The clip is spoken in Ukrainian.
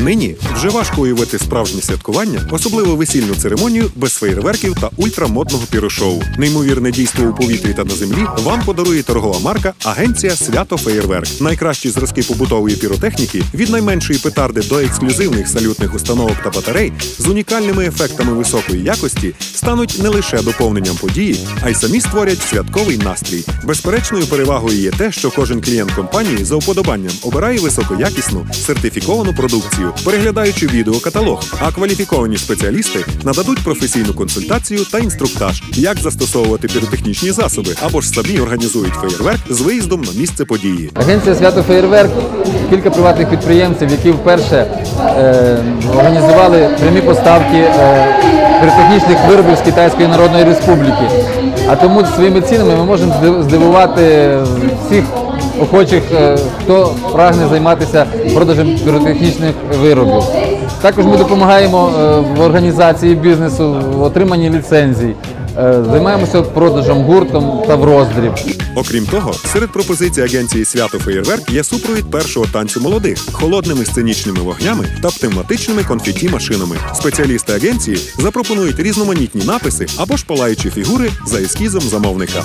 Нині вже важко уявити справжнє святкування, особливо весільну церемонію без феєрверків та ультрамодного пірошоу. Неймовірне дійство у повітрі та на землі вам подарує торгова марка Агенція Свято Феєрверк. Найкращі зразки побутової піротехніки від найменшої петарди до ексклюзивних салютних установок та батарей з унікальними ефектами високої якості стануть не лише доповненням події, а й самі створять святковий настрій. Безперечною перевагою є те, що кожен клієнт компанії за уподобанням обирає високоякісну сертифіковану продукцію, переглядаючи відеокаталог. А кваліфіковані спеціалісти нададуть професійну консультацію та інструктаж, як застосовувати піротехнічні засоби або ж самі організують феєрверк з виїздом на місце події. Агенція Свято Феєрверк кілька приватних підприємців, які вперше е, організували прямі поставки е, піротехнічних виробів з Китайської Народної Республіки. А тому своїми цінами ми можемо зди- здивувати всіх охочих, е, хто прагне займатися продажем піротехнічних виробів. Також ми допомагаємо е, в організації бізнесу, в отриманні ліцензій. Е, Займаємося продажем гуртом та в роздріб. Окрім того, серед пропозицій агенції Свято Феєрверк є супровід першого танцю молодих, холодними сценічними вогнями та пневматичними конфеті машинами. Спеціалісти агенції запропонують різноманітні написи або ж палаючі фігури за ескізом замовника.